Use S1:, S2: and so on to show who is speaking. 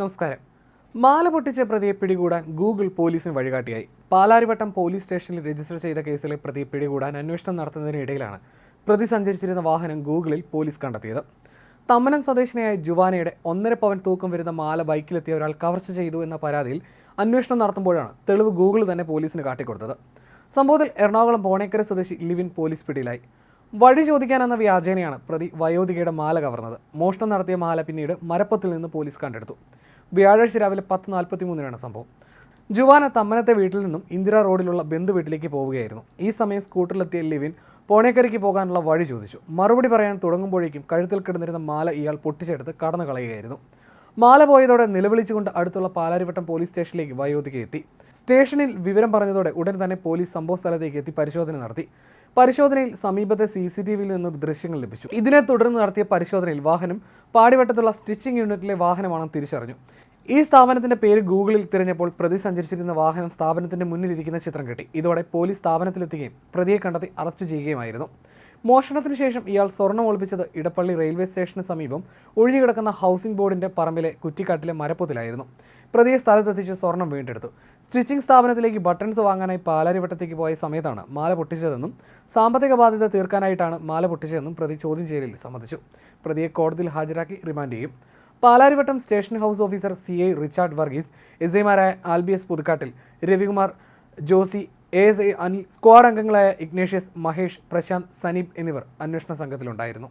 S1: നമസ്കാരം. മാല പൊട്ടിച്ച പ്രതിയെ പിടികൂടാൻ ഗൂഗിൾ പോലീസിന് വഴികാട്ടിയായി. പാലാരിവട്ടം പോലീസ് സ്റ്റേഷനിൽ രജിസ്റ്റർ ചെയ്ത കേസിലെ പ്രതിയെ പിടികൂടാൻ അന്വേഷണം നടത്തുന്നതിനിടയിലാണ് പ്രതി സഞ്ചരിച്ചിരുന്ന വാഹനം ഗൂഗിളിൽ പോലീസ് കണ്ടെത്തിയത്. തമ്മനം സ്വദേശിനിയായ ജുവാനയുടെ ഒന്നര പവൻ തൂക്കം വരുന്ന മാല ബൈക്കിലെത്തിയ ഒരാൾ കവർച്ച ചെയ്തു എന്ന പരാതിയിൽ അന്വേഷണം നടത്തുമ്പോഴാണ് തെളിവ് ഗൂഗിൾ തന്നെ പോലീസിന് കാട്ടിക്കൊടുത്തത്. സംഭവത്തിൽ എറണാകുളം ബോണേക്കര സ്വദേശി ലിവിൻ പോലീസ് പിടിയിലായി. വഴി ചോദിക്കാനെന്ന വ്യാജേനയാണ് പ്രതി വയോധികയുടെ മാല കവർന്നത്. മോഷണം നടത്തിയ മാല പിന്നീട് മരപ്പത്തിൽ നിന്ന് പോലീസ് കണ്ടെടുത്തു. വ്യാഴാഴ്ച രാവിലെ പത്ത് നാൽപ്പത്തി മൂന്നിനാണ് സംഭവം. ജുവാന തമ്മനത്തെ വീട്ടിൽ നിന്നും ഇന്ദിര റോഡിലുള്ള ബന്ധു വീട്ടിലേക്ക് പോവുകയായിരുന്നു. ഈ സമയം സ്കൂട്ടറിലെത്തിയ ലിവിൻ പോണേക്കരയ്ക്ക് പോകാനുള്ള വഴി ചോദിച്ചു. മറുപടി പറയാൻ തുടങ്ങുമ്പോഴേക്കും കഴുത്തിൽ കിടന്നിരുന്ന മാല ഇയാൾ പൊട്ടിച്ചെടുത്ത് കടന്നു കളയുകയായിരുന്നു മാല പോയതോടെ നിലവിളിച്ചുകൊണ്ട് അടുത്തുള്ള പാലാരിവട്ടം പോലീസ് സ്റ്റേഷനിലേക്ക് വയോധിക എത്തി. സ്റ്റേഷനിൽ വിവരം പറഞ്ഞതോടെ ഉടൻ തന്നെ പോലീസ് സംഭവ സ്ഥലത്തേക്ക് എത്തി പരിശോധന നടത്തി. പരിശോധനയിൽ സമീപത്തെ സി സി ടി വിയിൽ നിന്ന് ദൃശ്യങ്ങൾ ലഭിച്ചു. ഇതിനെ തുടർന്ന് നടത്തിയ പരിശോധനയിൽ വാഹനം പാടിവട്ടത്തുള്ള സ്റ്റിച്ചിങ് യൂണിറ്റിലെ വാഹനമാണെന്ന് തിരിച്ചറിഞ്ഞു. ഈ സ്ഥാപനത്തിന്റെ പേര് ഗൂഗിളിൽ തിരഞ്ഞപ്പോൾ പ്രതി സഞ്ചരിച്ചിരുന്ന വാഹനം സ്ഥാപനത്തിന്റെ മുന്നിലിരിക്കുന്ന ചിത്രം കിട്ടി. ഇതോടെ പോലീസ് സ്ഥാപനത്തിലെത്തുകയും പ്രതിയെ കണ്ടെത്തി അറസ്റ്റ് ചെയ്യുകയുമായിരുന്നു. മോഷണത്തിനു ശേഷം ഇയാൾ സ്വർണം ഒളിപ്പിച്ചത് ഇടപ്പള്ളി റെയിൽവേ സ്റ്റേഷന് സമീപം ഒഴിഞ്ഞുകിടക്കുന്ന ഹൗസിംഗ് ബോർഡിന്റെ പറമ്പിലെ കുറ്റിക്കാട്ടിലെ മരപ്പൊത്തിലായിരുന്നു. പ്രതിയെ സ്ഥലത്തെത്തിച്ച് സ്വർണം വീണ്ടെടുത്തു. സ്റ്റിച്ചിംഗ് സ്ഥാപനത്തിലേക്ക് ബട്ടൺസ് വാങ്ങാനായി പാലാരിവട്ടത്തേക്ക് പോയ സമയത്താണ് മാല പൊട്ടിച്ചതെന്നും സാമ്പത്തിക ബാധ്യത തീർക്കാനായിട്ടാണ് മാല പൊട്ടിച്ചതെന്നും പ്രതി ചോദ്യം ചെയ്യലിൽ സമ്മതിച്ചു. പ്രതിയെ കോടതിയിൽ ഹാജരാക്കി റിമാൻഡ് ചെയ്യും. Palarivattom station house officer C I Richard Varghese S ഐമാരായ ആൽബിയസ് പുതുക്കാട്ടിൽ രവികുമാർ ജോസി എ അനിൽ സ്ക്വാഡ് അംഗങ്ങളായ ഇഗ്നേഷ്യസ് മഹേഷ് പ്രശാന്ത് സനീപ് എന്നിവർ അന്വേഷണ സംഘത്തിലുണ്ടായിരുന്നു.